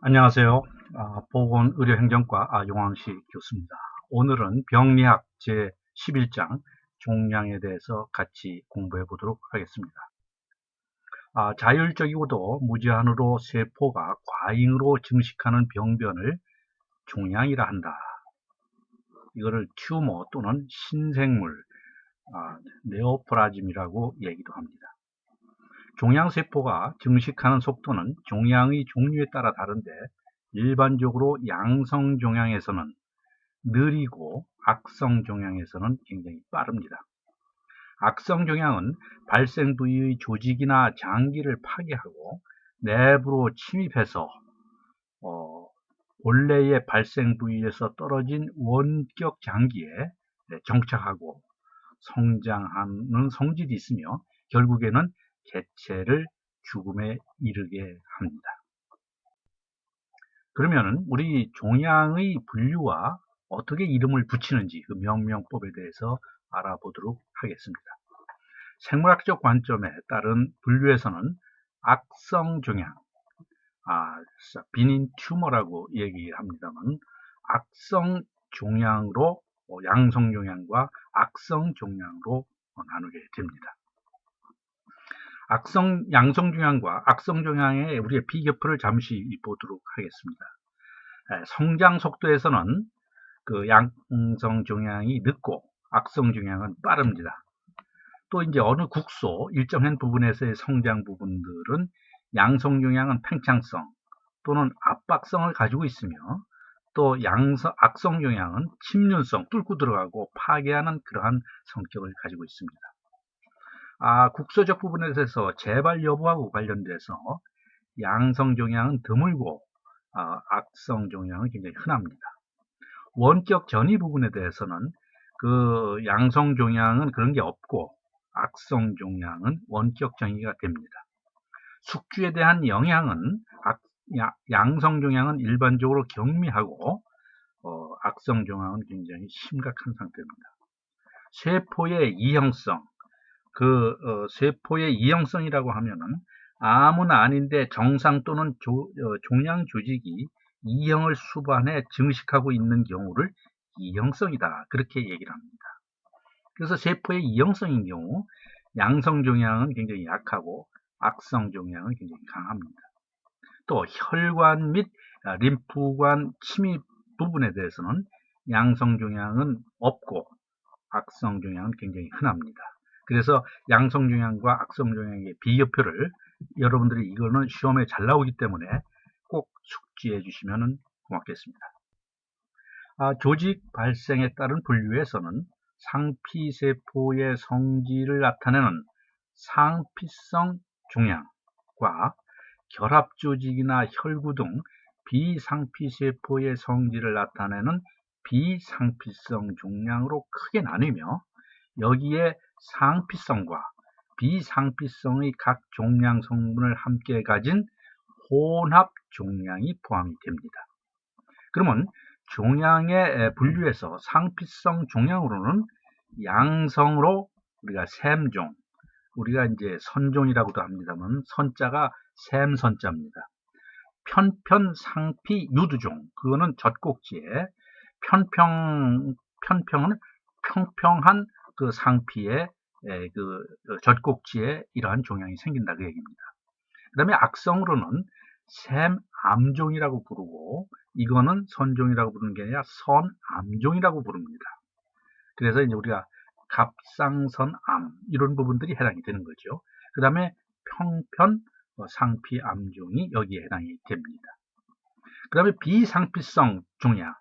안녕하세요. 아, 보건의료행정과 아, 용왕식 교수입니다. 오늘은 병리학 제11장 종양에 대해서 같이 공부해 보도록 하겠습니다. 아, 자율적이고도 무제한으로 세포가 과잉으로 증식하는 병변을 종양이라 한다. 이거를 튜머 또는 신생물, 아, 네오플라즘이라고 얘기도 합니다. 종양세포가 증식하는 속도는 종양의 종류에 따라 다른데 일반적으로 양성 종양에서는 느리고 악성 종양에서는 굉장히 빠릅니다. 악성 종양은 발생 부위의 조직이나 장기를 파괴하고 내부로 침입해서 어, 본래의 발생 부위에서 떨어진 원격 장기에 정착하고 성장하는 성질이 있으며 결국에는 개체를 죽음에 이르게 합니다. 그러면 우리 종양의 분류와 어떻게 이름을 붙이는지 그 명명법에 대해서 알아보도록 하겠습니다. 생물학적 관점에 따른 분류에서는 악성 종양, 아, 비닌 튜머라고 얘기합니다만 악성 종양으로 어, 양성 종양과 악성 종양으로 나누게 됩니다. 악성 양성 종양과 악성 종양의 우리의 비교표를 잠시 보도록 하겠습니다. 성장 속도에서는 그 양성 종양이 늦고 악성 종양은 빠릅니다. 또 이제 어느 국소 일정한 부분에서의 성장 부분들은 양성 종양은 팽창성 또는 압박성을 가지고 있으며 또 양성 악성 종양은 침륜성 뚫고 들어가고 파괴하는 그러한 성격을 가지고 있습니다. 아, 국소적 부분에 대해서 재발 여부하고 관련돼서 양성 종양은 드물고 아, 악성 종양은 굉장히 흔합니다. 원격 전이 부분에 대해서는 그 양성 종양은 그런 게 없고 악성 종양은 원격 전이가 됩니다. 숙주에 대한 영향은 악, 양성 종양은 일반적으로 경미하고 어, 악성 종양은 굉장히 심각한 상태입니다. 세포의 이형성, 그 어, 세포의 이형성이라고 하면은 아무나 아닌데 정상 또는 조, 어, 종양 조직이 이형을 수반해 증식하고 있는 경우를 이형성이다. 그렇게 얘기를 합니다. 그래서 세포의 이형성인 경우 양성 종양은 굉장히 약하고 악성 종양은 굉장히 강합니다. 또 혈관 및 림프관 침입 부분에 대해서는 양성 종양은 없고 악성 종양은 굉장히 흔합니다. 그래서 양성 종양과 악성 종양의 비교표를 여러분들이 이거는 시험에 잘 나오기 때문에 꼭 숙지해 주시면 고맙겠습니다. 아, 조직 발생에 따른 분류에서는 상피세포의 성질을 나타내는 상피성 종양과 결합조직이나 혈구 등 비상피세포의 성질을 나타내는 비상피성 종양으로 크게 나뉘며 여기에 상피성과 비상피성의 각 종양 성분을 함께 가진 혼합 종양이 포함이 됩니다. 그러면 종양의 분류에서 상피성 종양으로는 양성으로 우리가 샘종, 우리가 이제 선종이라고도 합니다만 선자가 샘선자입니다. 편편 상피 유두종, 그거는 젖꼭지에 편평 편평은 평평한 그 상피에 그 어, 젖꼭지에 이러한 종양이 생긴다 그 얘기입니다. 그 다음에 악성으로는 샘암종이라고 부르고 이거는 선종이라고 부르는 게 아니라 선암종이라고 부릅니다. 그래서 이제 우리가 갑상선암 이런 부분들이 해당이 되는 거죠. 그 다음에 평편 어, 상피암종이 여기에 해당이 됩니다. 그 다음에 비상피성 종양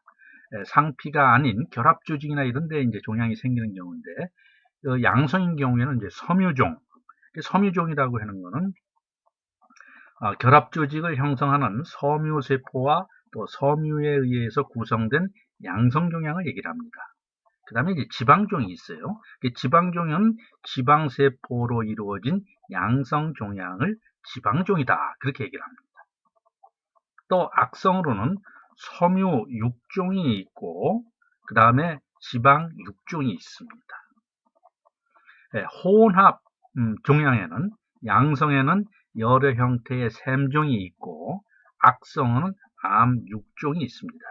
상피가 아닌 결합 조직이나 이런 데 이제 종양이 생기는 경우인데 그 양성인 경우에는 이제 섬유종 섬유종이라고 하는 것은 어, 결합 조직을 형성하는 섬유세포와 또 섬유에 의해서 구성된 양성 종양을 얘기를 합니다. 그 다음에 이제 지방종이 있어요. 지방종은 지방세포로 이루어진 양성 종양을 지방종이다. 그렇게 얘기를 합니다. 또 악성으로는 섬유 육종이 있고 그 다음에 지방 육종이 있습니다. 네, 혼합 음, 종양에는 양성에는 여러 형태의 샘종이 있고 악성은 암 6종이 있습니다.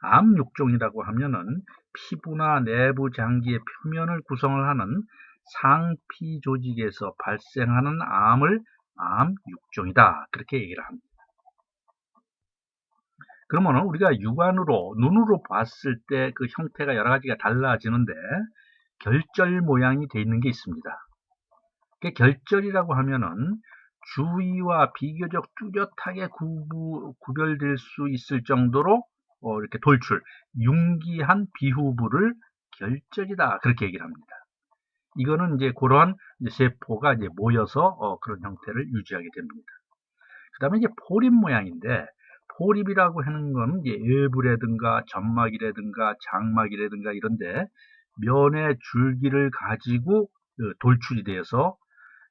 암 6종이라고 하면은 피부나 내부 장기의 표면을 구성을 하는 상피 조직에서 발생하는 암을 암 6종이다. 그렇게 얘기를 합니다. 그러면 우리가 육안으로 눈으로 봤을 때 그 형태가 여러 가지가 달라지는데 결절 모양이 되어 있는 게 있습니다. 그 결절이라고 하면은 주위와 비교적 뚜렷하게 구부, 구별될 수 있을 정도로 어, 이렇게 돌출, 융기한 비후부를 결절이다 그렇게 얘기를 합니다. 이거는 이제 그러한 이제 세포가 이제 모여서 어, 그런 형태를 유지하게 됩니다. 그 다음에 이제 포립 모양인데 포립이라고 하는 건 일부라든가 점막이라든가 장막이라든가 이런데 면의 줄기를 가지고 그 돌출이 되어서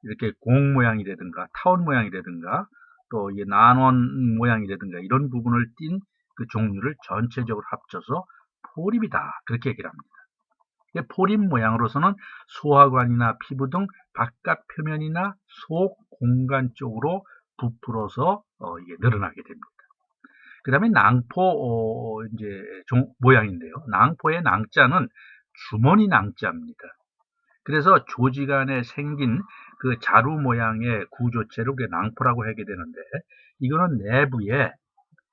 이렇게 공 모양이라든가 타원 모양이라든가 또 난원 모양이라든가 이런 부분을 띤 그 종류를 전체적으로 합쳐서 포립이다 그렇게 얘기를 합니다. 포립 모양으로서는 소화관이나 피부 등 바깥 표면이나 속 공간 쪽으로 부풀어서 어, 이게 늘어나게 됩니다. 그 다음에 낭포 어, 이제 종, 모양인데요. 낭포의 낭자는 주머니 낭자입니다. 그래서 조직 안에 생긴 그 자루 모양의 구조체를 우리가 낭포라고 하게 되는데 이거는 내부에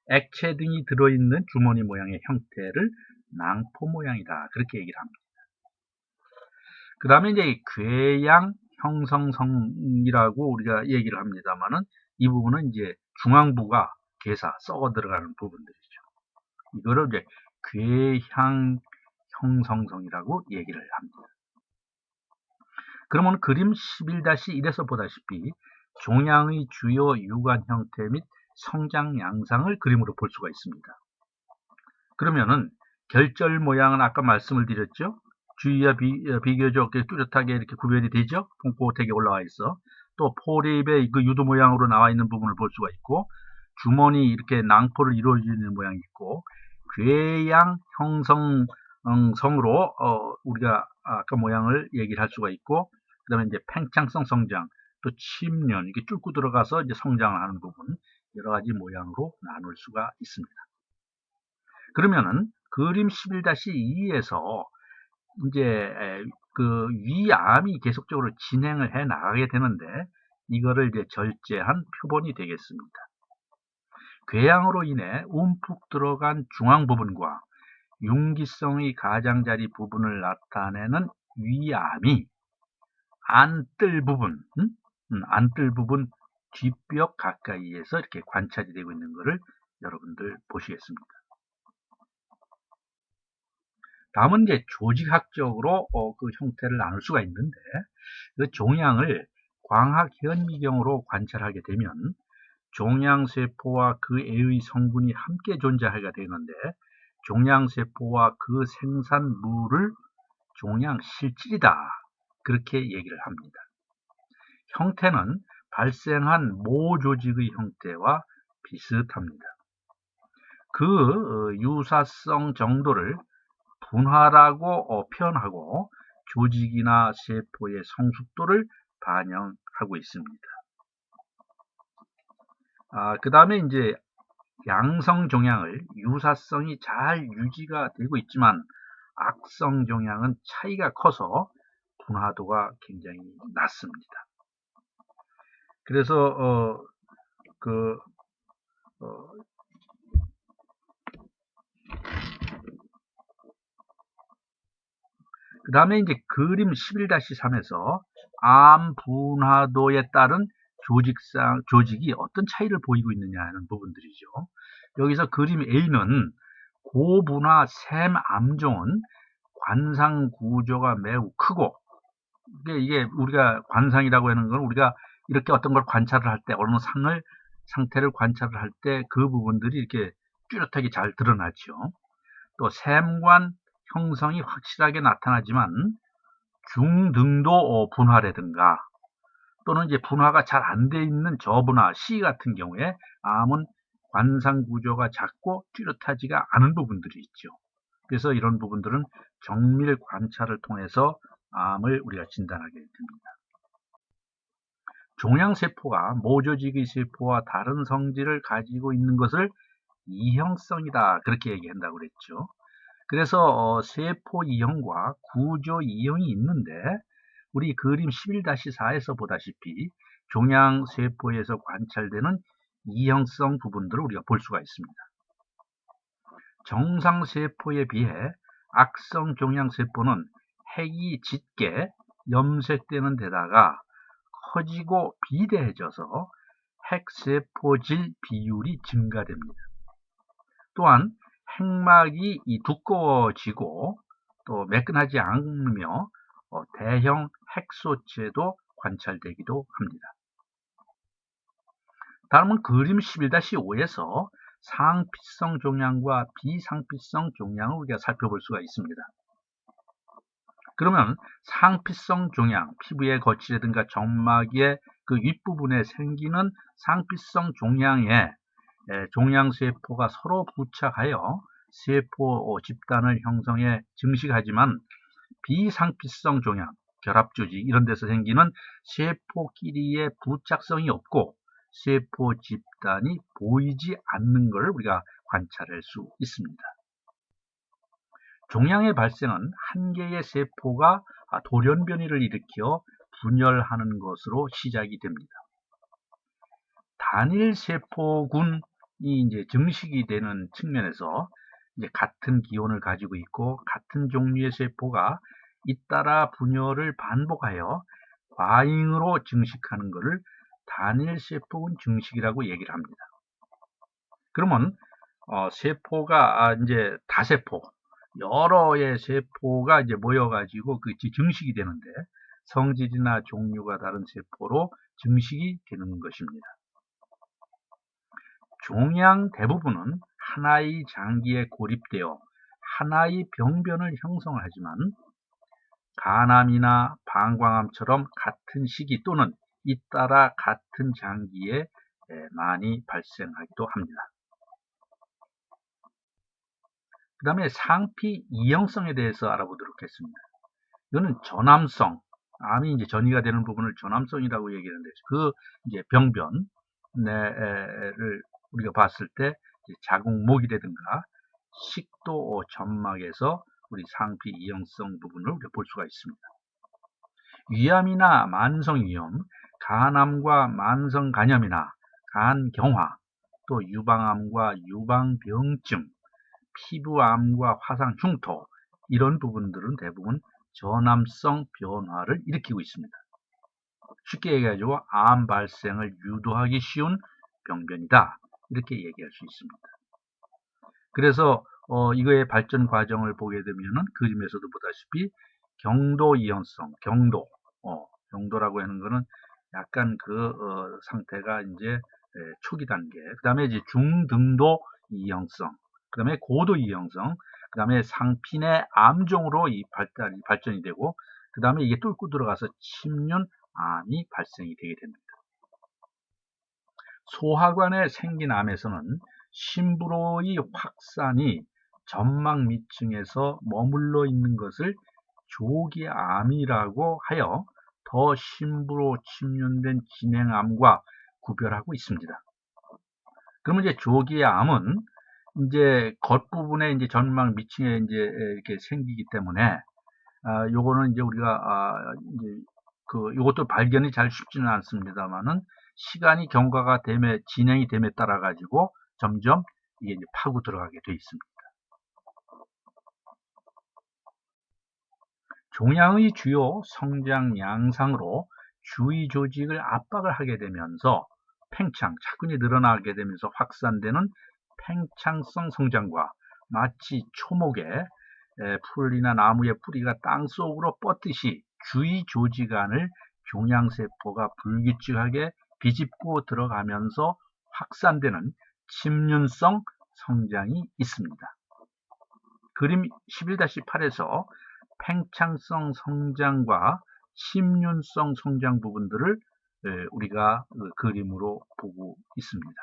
액체 등이 들어있는 주머니 모양의 형태를 낭포 모양이다. 그렇게 얘기를 합니다. 그 다음에 이제 궤양 형성성이라고 우리가 얘기를 합니다만은 이 부분은 이제 중앙부가 괴사 썩어 들어가는 부분들이죠. 이거를 이제 궤향 형성성이라고 얘기를 합니다. 그러면 그림 11-1에서 보다시피 종양의 주요 유관 형태 및 성장 양상을 그림으로 볼 수가 있습니다. 그러면은 결절 모양은 아까 말씀을 드렸죠. 주위와 비, 어, 교적 뚜렷하게 이렇게 구별이 되죠. 뽕뽀되게 올라와 있어. 또 포립의 그 유도 모양으로 나와 있는 부분을 볼 수가 있고 주머니 이렇게 낭포를 이루어지는 모양이 있고 괴양 형성 성으로 어, 우리가 아까 모양을 얘기를 할 수가 있고 그 다음에 이제 팽창성 성장 또 침년 이게 뚫고 들어가서 이제 성장을 하는 부분 여러 가지 모양으로 나눌 수가 있습니다. 그러면은 그림 11-2에서 이제 그 위암이 계속적으로 진행을 해 나가게 되는데 이거를 이제 절제한 표본이 되겠습니다. 궤양으로 인해 움푹 들어간 중앙 부분과 융기성의 가장자리 부분을 나타내는 위암이 안뜰 부분, 음? 음, 안뜰 부분 뒷벽 가까이에서 이렇게 관찰이 되고 있는 것을 여러분들 보시겠습니다. 다음은 이제 조직학적으로 어, 그 형태를 나눌 수가 있는데 그 종양을 광학 현미경으로 관찰하게 되면 종양세포와 그 애의 성분이 함께 존재하게 되는데 종양세포와 그 생산물을 종양실질이다. 그렇게 얘기를 합니다. 형태는 발생한 모조직의 형태와 비슷합니다. 그 어, 유사성 정도를 분화라고 어, 표현하고 조직이나 세포의 성숙도를 반영하고 있습니다. 아, 그 다음에 이제 양성 종양을 유사성이 잘 유지가 되고 있지만 악성 종양은 차이가 커서 분화도가 굉장히 낮습니다. 그래서 어, 그 어, 그 다음에 이제 그림 11-3에서 암 분화도에 따른 조직상, 조직이 어떤 차이를 보이고 있느냐 하는 부분들이죠. 여기서 그림 A는 고분화 샘 암종은 관상 구조가 매우 크고 이게, 이게 우리가 관상이라고 하는 건 우리가 이렇게 어떤 걸 관찰을 할 때 어느 상을 상태를 관찰을 할 때 그 부분들이 이렇게 뚜렷하게 잘 드러나죠. 또 샘관 형성이 확실하게 나타나지만 중등도 분화라든가 또는 이제 분화가 잘 안 돼 있는 저분화 C 같은 경우에 암은 관상 구조가 작고 뚜렷하지가 않은 부분들이 있죠. 그래서 이런 부분들은 정밀 관찰을 통해서 암을 우리가 진단하게 됩니다. 종양세포가 모조직의 세포와 다른 성질을 가지고 있는 것을 이형성이다. 그렇게 얘기한다고 그랬죠. 그래서 어, 세포 이형과 구조 이형이 있는데 우리 그림 11-4에서 보다시피 종양세포에서 관찰되는 이형성 부분들을 우리가 볼 수가 있습니다. 정상세포에 비해 악성 종양세포는 핵이 짙게 염색되는 데다가 커지고 비대해져서 핵세포질 비율이 증가됩니다. 또한 핵막이 두꺼워지고 또 매끈하지 않으며 어, 대형 핵소체도 관찰되기도 합니다. 다음은 그림 11-5에서 상피성 종양과 비상피성 종양을 우리가 살펴볼 수가 있습니다. 그러면 상피성 종양, 피부의 거치라든가 점막의 그 윗부분에 생기는 상피성 종양에 종양세포가 서로 부착하여 세포 집단을 형성해 증식하지만 비상피성 종양, 결합조직 이런 데서 생기는 세포끼리의 부착성이 없고 세포 집단이 보이지 않는 것을 우리가 관찰할 수 있습니다. 종양의 발생은 한 개의 세포가 돌연변이를 일으켜 분열하는 것으로 시작이 됩니다. 단일 세포군이 이제 증식이 되는 측면에서 이제 같은 기온을 가지고 있고 같은 종류의 세포가 잇따라 분열을 반복하여 과잉으로 증식하는 것을 단일 세포군 증식이라고 얘기를 합니다. 그러면 어, 세포가 아, 이제 다세포 여러의 세포가 이제 모여가지고 그 증식이 되는데 성질이나 종류가 다른 세포로 증식이 되는 것입니다. 종양 대부분은 하나의 장기에 고립되어 하나의 병변을 형성하지만 간암이나 방광암처럼 같은 시기 또는 잇따라 같은 장기에 많이 발생하기도 합니다. 그 다음에 상피 이형성에 대해서 알아보도록 하겠습니다. 이거는 전암성, 암이 이제 전이가 되는 부분을 전암성이라고 얘기하는데 그 이제 병변을 우리가 봤을 때 자궁목이라든가 식도 점막에서 우리 상피 이형성 부분을 볼 수가 있습니다. 위암이나 만성위염, 간암과 만성간염이나 간경화, 또 유방암과 유방병증, 피부암과 화상 흉터 이런 부분들은 대부분 전암성 변화를 일으키고 있습니다. 쉽게 얘기하죠. 암 발생을 유도하기 쉬운 병변이다. 이렇게 얘기할 수 있습니다. 그래서 어, 이거의 발전 과정을 보게 되면은 그림에서도 보다시피 경도 이연성, 경도, 어, 경도라고 하는 거는 약간 그 어, 상태가 이제 에, 초기 단계, 그 다음에 이제 중등도 이형성, 그 다음에 고도 이형성, 그 다음에 상핀의 암종으로 이 발달이 발전이 되고, 그 다음에 이게 뚫고 들어가서 침륜 암이 발생이 되게 됩니다. 소화관에 생긴 암에서는 심부로의 확산이 점막 밑층에서 머물러 있는 것을 조기암이라고 하여 더 심부로 침륜된 진행암과 구별하고 있습니다. 그러면 이제 조기암은 이제 겉부분에 이제 점막 밑층에 이제 이렇게 생기기 때문에 아, 요거는 이제 우리가 아, 이제 그 요것도 발견이 잘 쉽지는 않습니다만은 시간이 경과가 됨에 진행이 됨에 따라 가지고 점점 이게 이제 파고 들어가게 되어 있습니다. 종양의 주요 성장 양상으로 주위 조직을 압박을 하게 되면서 팽창, 차근히 늘어나게 되면서 확산되는 팽창성 성장과 마치 초목의 풀이나 나무의 뿌리가 땅 속으로 뻗듯이 주위 조직 안을 종양세포가 불규칙하게 비집고 들어가면서 확산되는 침륜성 성장이 있습니다. 그림 11-8에서 팽창성 성장과 심륜성 성장 부분들을 우리가 그 그림으로 보고 있습니다.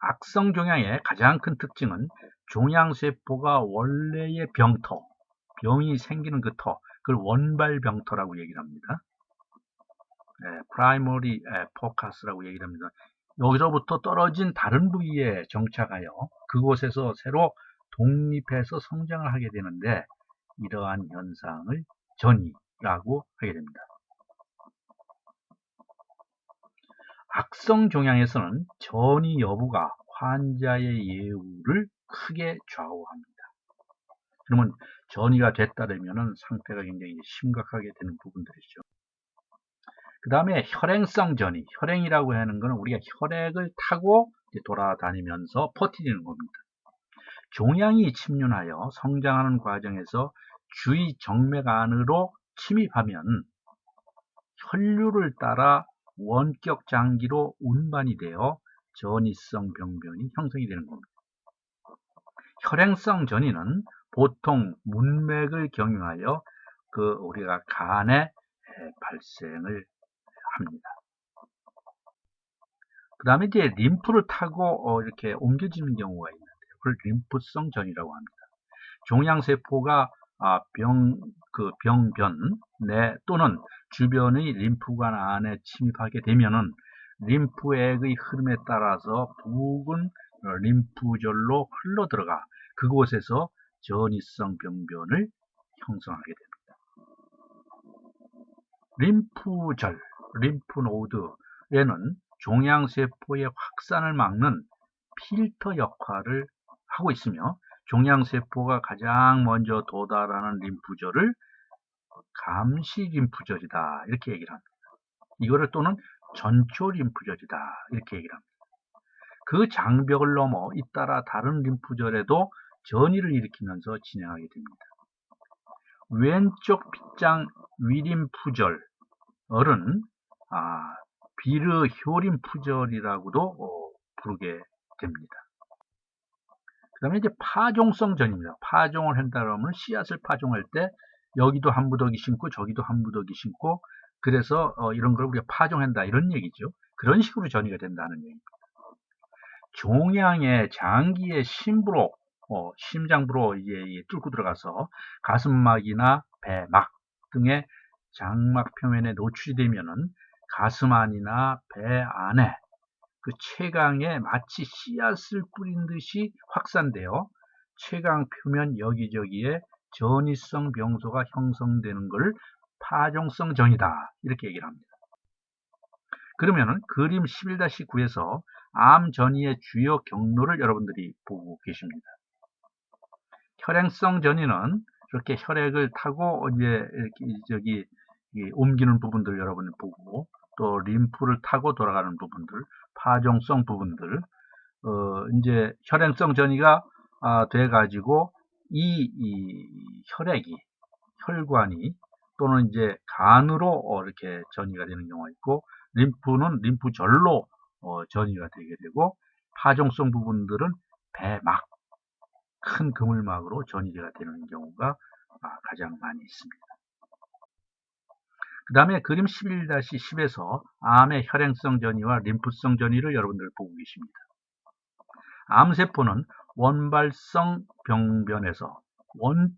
악성 종양의 가장 큰 특징은 종양세포가 원래의 병터, 병이 생기는 그 터, 그걸 원발병터라고 얘기를 합니다. 예, primary focus라고 얘기를 합니다. 여기서부터 떨어진 다른 부위에 정착하여 그곳에서 새로 독립해서 성장을 하게 되는데 이러한 현상을 전이라고 하게 됩니다. 악성 종양에서는 전이 여부가 환자의 예후를 크게 좌우합니다. 그러면 전이가 됐다면 상태가 굉장히 심각하게 되는 부분들이죠. 그 다음에 혈행성 전이, 혈행이라고 하는 것은 우리가 혈액을 타고 돌아다니면서 퍼뜨리는 겁니다. 종양이 침륜하여 성장하는 과정에서 주위 정맥 안으로 침입하면 혈류를 따라 원격 장기로 운반이 되어 전이성 병변이 형성이 되는 겁니다. 혈행성 전이는 보통 문맥을 경유하여 그 우리가 간에 발생을 합니다. 그 다음에 이제 림프를 타고 어, 이렇게 옮겨지는 경우가 있는데요. 그걸 림프성 전이라고 합니다. 종양세포가 아, 병, 그 병변 내 또는 주변의 림프관 안에 침입하게 되면은 림프액의 흐름에 따라서 부근 림프절로 흘러 들어가 그곳에서 전이성 병변을 형성하게 됩니다. 림프절, 림프 노드에는 종양세포의 확산을 막는 필터 역할을 하고 있으며 종양세포가 가장 먼저 도달하는 림프절을 감시 림프절이다 이렇게 얘기를 합니다. 이거를 또는 전초 림프절이다 이렇게 얘기를 합니다. 그 장벽을 넘어 잇따라 다른 림프절에도 전이를 일으키면서 진행하게 됩니다. 왼쪽 빗장 위림프절은 아, 비르 효림프절이라고도 어, 부르게 됩니다. 그 다음에 이제 파종성 전입니다. 파종을 한다 그러면 씨앗을 파종할 때 여기도 한 무더기 심고 저기도 한 무더기 심고 그래서 어, 이런 걸 우리가 파종한다 이런 얘기죠. 그런 식으로 전이가 된다는 얘기입니다. 종양의 장기의 심부로 어, 심장부로 이제 뚫고 들어가서 가슴막이나 배막 등의 장막 표면에 노출이 되면은 가슴 안이나 배 안에 그 채강에 마치 씨앗을 뿌린 듯이 확산되어 채강 표면 여기저기에 전이성 병소가 형성되는 것을 파종성 전이다 이렇게 얘기를 합니다. 그러면은 그림 11-9에서 암 전이의 주요 경로를 여러분들이 보고 계십니다. 혈행성 전이는 이렇게 혈액을 타고 이제 이렇게 저기 옮기는 부분들 여러분이 보고 또 림프를 타고 돌아가는 부분들, 파종성 부분들, 어 이제 혈행성 전이가 아, 돼 가지고 이, 이, 혈액이 혈관이 또는 이제 간으로 어, 이렇게 전이가 되는 경우가 있고 림프는 림프절로 어, 전이가 되게 되고 파종성 부분들은 배막 큰 그물막으로 전이가 되는 경우가 아, 가장 많이 있습니다. 그 다음에 그림 11-10에서 암의 혈행성 전이와 림프성 전이를 여러분들 보고 계십니다. 암세포는 원발성 병변에서 원,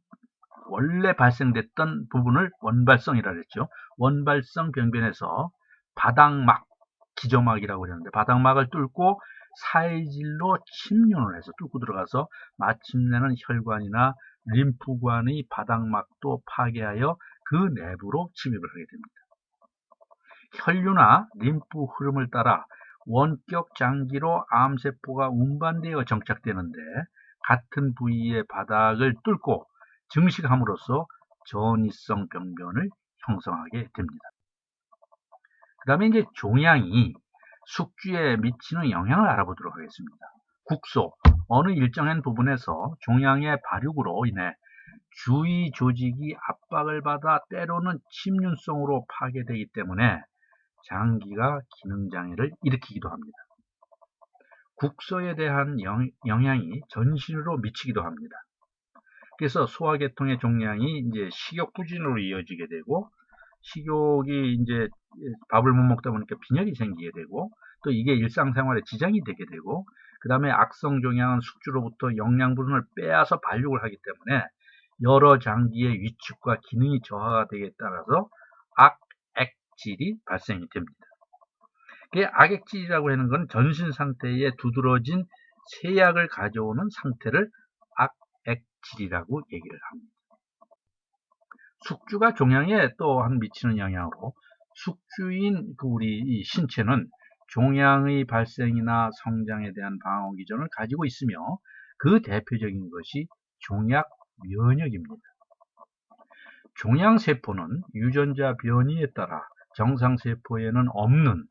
원래 발생됐던 부분을 원발성이라 그랬죠. 원발성 병변에서 바닥막, 기저막이라고 그러는데 바닥막을 뚫고 사이질로 침륜을 해서 뚫고 들어가서 마침내는 혈관이나 림프관의 바닥막도 파괴하여 그 내부로 침입을 하게 됩니다. 혈류나 림프 흐름을 따라 원격 장기로 암세포가 운반되어 정착되는데 같은 부위의 바닥을 뚫고 증식함으로써 전이성 병변을 형성하게 됩니다. 그 다음에 이제 종양이 숙주에 미치는 영향을 알아보도록 하겠습니다. 국소, 어느 일정한 부분에서 종양의 발육으로 인해 주위 조직이 압박을 받아 때로는 침륜성으로 파괴되기 때문에 장기가 기능장애를 일으키기도 합니다. 국소에 대한 영, 향이 전신으로 미치기도 합니다. 그래서 소화계통의 종양이 이제 식욕 부진으로 이어지게 되고 식욕이 이제 밥을 못 먹다 보니까 빈혈이 생기게 되고 또 이게 일상생활에 지장이 되게 되고 그 다음에 악성 종양은 숙주로부터 영양 분을 빼앗아 발육을 하기 때문에 여러 장기의 위축과 기능이 저하가 되기에 따라서 악액질이 발생이 됩니다. 악액질이라고 하는 건 전신 상태에 두드러진 세약을 가져오는 상태를 악액질이라고 얘기를 합니다. 숙주가 종양에 또한 미치는 영향으로 숙주인 그 우리 신체는 종양의 발생이나 성장에 대한 방어 기전을 가지고 있으며 그 대표적인 것이 종약 면역입니다. 종양세포는 유전자 변이에 따라 정상세포에는 없는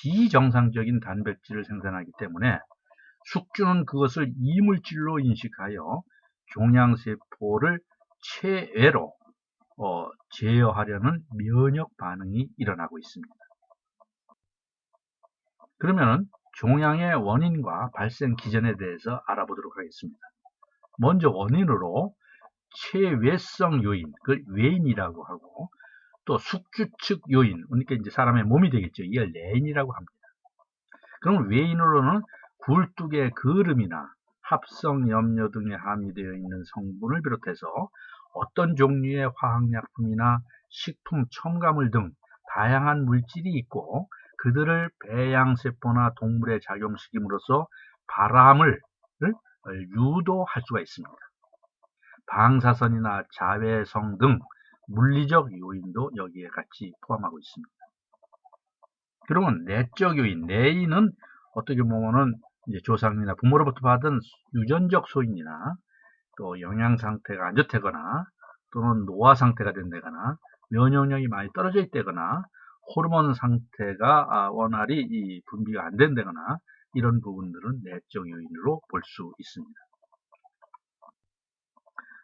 비정상적인 단백질을 생산하기 때문에 숙주는 그것을 이물질로 인식하여 종양세포를 체외로 어, 제어하려는 면역 반응이 일어나고 있습니다. 그러면 종양의 원인과 발생 기전에 대해서 알아보도록 하겠습니다. 먼저 원인으로 체외성 요인, 그 외인이라고 하고 또 숙주 측 요인, 그러니까 이제 사람의 몸이 되겠죠. 이걸 레인이라고 합니다. 그럼 외인으로는 굴뚝의 거름이나 합성 염료 등에 함유되어 있는 성분을 비롯해서 어떤 종류의 화학약품이나 식품 첨가물 등 다양한 물질이 있고 그들을 배양세포나 동물에 작용시킴으로써 바람을 유도할 수가 있습니다. 방사선이나 자외성 등 물리적 요인도 여기에 같이 포함하고 있습니다. 그러면 내적 요인, 내인은 어떻게 보면은 조상이나 부모로부터 받은 유전적 소인이나 또 영양 상태가 안 좋다거나 또는 노화 상태가 된다거나 면역력이 많이 떨어져 있다거나 호르몬 상태가 아, 원활히 분비가 안 된다거나 이런 부분들은 내적 요인으로 볼 수 있습니다.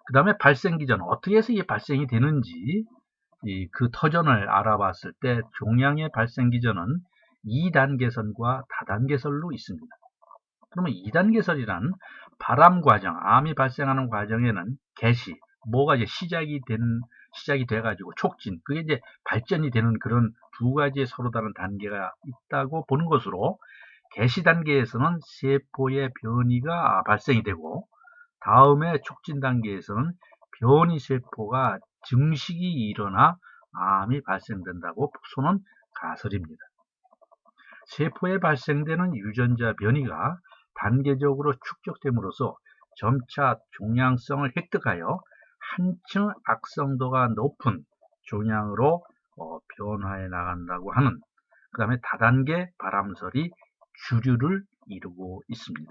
그 다음에 발생 기전 어떻게 해서 이게 발생이 되는지 그 터전을 알아봤을 때 종양의 발생 기전은 2단계선과 다단계설로 있습니다. 그러면 2단계설이란 바람 과정, 암이 발생하는 과정에는 개시, 뭐가 이제 시작이 된, 시작이 돼가지고 촉진, 그게 이제 발전이 되는 그런 두 가지의 서로 다른 단계가 있다고 보는 것으로 개시 단계에서는 세포의 변이가 발생이 되고 다음에 촉진 단계에서는 변이 세포가 증식이 일어나 암이 발생된다고 보는 가설입니다. 세포에 발생되는 유전자 변이가 단계적으로 축적됨으로써 점차 종양성을 획득하여 한층 악성도가 높은 종양으로 어, 변화해 나간다고 하는 그 다음에 다단계 바람설이 주류를 이루고 있습니다.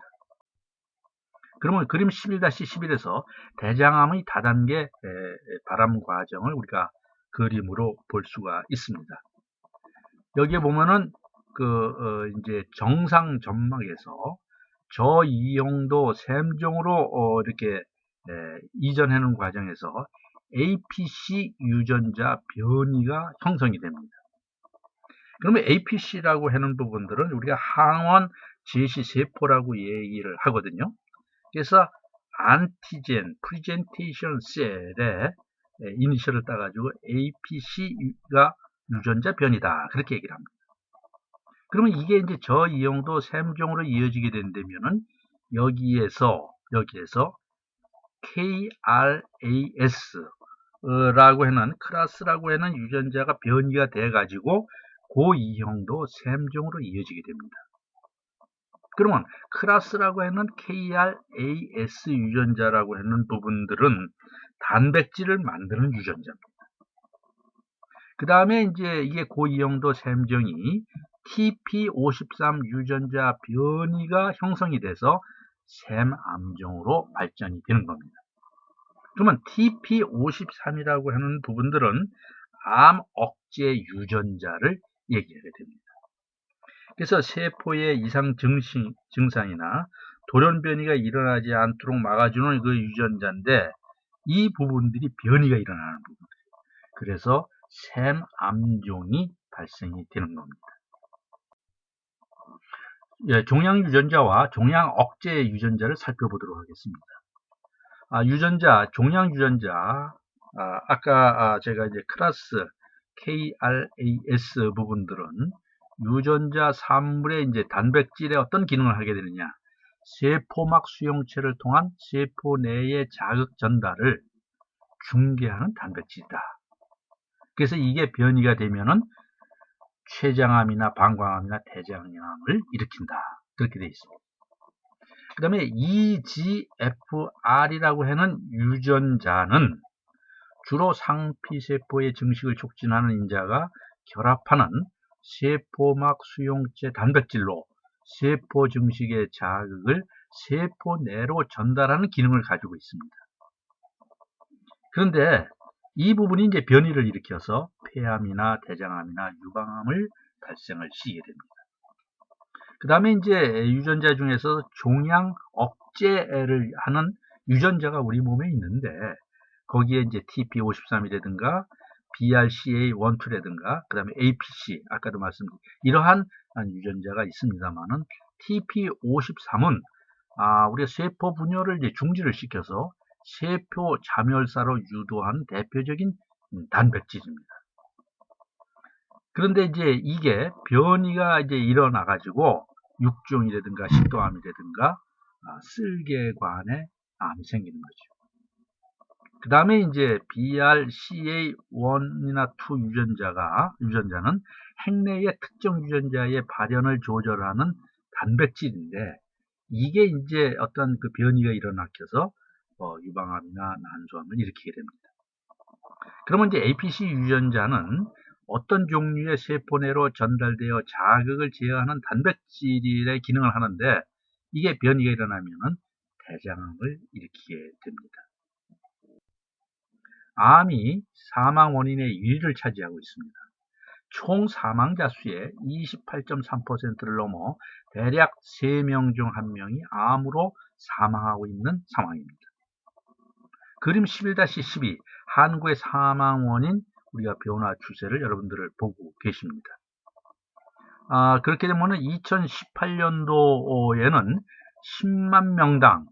그러면 그림 11-11에서 대장암의 다단계 바람 과정을 우리가 그림으로 볼 수가 있습니다. 여기에 보면은 그 어, 이제 정상 점막에서 저이용도 샘종으로 어, 이렇게 에, 이전하는 과정에서 APC 유전자 변이가 형성이 됩니다. 그러면 APC라고 하는 부분들은 우리가 항원 제시 세포라고 얘기를 하거든요. 그래서 안티젠 프리젠테이션 셀의 이니셜을 따가지고 APC가 유전자 변이다. 그렇게 얘기를 합니다. 그러면 이게 이제 저이용도 샘종으로 이어지게 된다면은 여기에서 여기에서 KRAS 라고 하는 클라스라고 하는 유전자가 변이가 돼 가지고 고이형도 샘종으로 이어지게 됩니다. 그러면 클라스라고 하는 KRAS 유전자라고 하는 부분들은 단백질을 만드는 유전자입니다. 그 다음에 이제 이게 고이형도 샘종이 TP53 유전자 변이가 형성이 돼서 샘암종으로 발전이 되는 겁니다. 그러면 TP53이라고 하는 부분들은 암 억제 유전자를 얘기하게 됩니다. 그래서 세포의 이상 증신, 증상이나 돌연 변이가 일어나지 않도록 막아주는 그 유전자인데 이 부분들이 변이가 일어나는 부분들이에요. 그래서 샘암종이 발생이 되는 겁니다. 예, 종양 유전자와 종양 억제 유전자를 살펴보도록 하겠습니다. 아, 유전자, 종양 유전자, 아, 까 아, 제가 이제 클라스 KRAS 부분들은 유전자 산물의 이제 단백질의 어떤 기능을 하게 되느냐. 세포막 수용체를 통한 세포 내의 자극 전달을 중개하는 단백질이다. 그래서 이게 변이가 되면은 췌장암이나 방광암이나 대장암을 일으킨다. 그렇게 되어 있습니다. 그 다음에 EGFR이라고 하는 유전자는 주로 상피세포의 증식을 촉진하는 인자가 결합하는 세포막 수용체 단백질로 세포 증식의 자극을 세포 내로 전달하는 기능을 가지고 있습니다. 그런데 이 부분이 이제 변이를 일으켜서 폐암이나 대장암이나 유방암을 발생을 시게 됩니다. 그 다음에 이제 유전자 중에서 종양 억제를 하는 유전자가 우리 몸에 있는데 거기에 이제 TP53이라든가 BRCA12라든가 그 다음에 APC 아까도 말씀드린 이러한 유전자가 있습니다만은 TP53은 아, 우리가 세포 분열을 이제 중지를 시켜서 세포 자멸사로 유도하는 대표적인 단백질입니다. 그런데 이제 이게 변이가 이제 일어나 가지고 육종이라든가 식도암이라든가 아, 쓸개관에 암이 생기는 거죠. 그 다음에 이제 BRCA1이나 2 유전자가, 유전자는 핵내의 특정 유전자의 발현을 조절하는 단백질인데, 이게 이제 어떤 그 변이가 일어나켜서 어, 유방암이나 난소암을 일으키게 됩니다. 그러면 이제 APC 유전자는 어떤 종류의 세포 내로 전달되어 자극을 제어하는 단백질의 기능을 하는데 이게 변이가 일어나면 대장암을 일으키게 됩니다. 암이 사망 원인의 1위를 차지하고 있습니다. 총 사망자 수의 28.3%를 넘어 대략 3명 중 1명이 암으로 사망하고 있는 상황입니다. 그림 11-12 한국의 사망 원인 우리가 변화 추세를 여러분들을 보고 계십니다. 아, 그렇게 되면 2018년도에는 10만 명당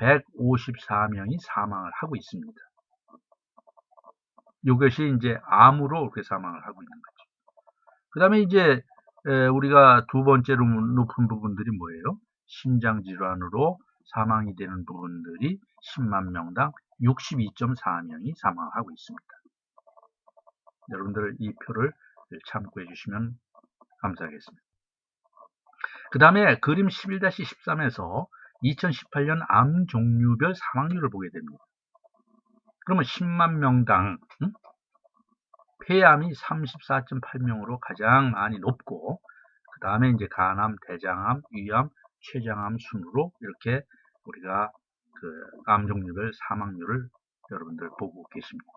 154명이 사망을 하고 있습니다. 이것이 이제 암으로 그렇게 사망을 하고 있는 거죠. 그 다음에 이제 우리가 두 번째로 높은 부분들이 뭐예요? 심장 질환으로 사망이 되는 부분들이 10만 명당 62.4명이 사망하고 있습니다. 여러분들 이 표를 참고해 주시면 감사하겠습니다. 그 다음에 그림 11-13에서 2018년 암 종류별 사망률을 보게 됩니다. 그러면 10만 명당 음? 폐암이 34.8명으로 가장 많이 높고 그 다음에 이제 간암, 대장암, 위암, 췌장암 순으로 이렇게 우리가 그 암 종류별 사망률을 여러분들 보고 계십니다.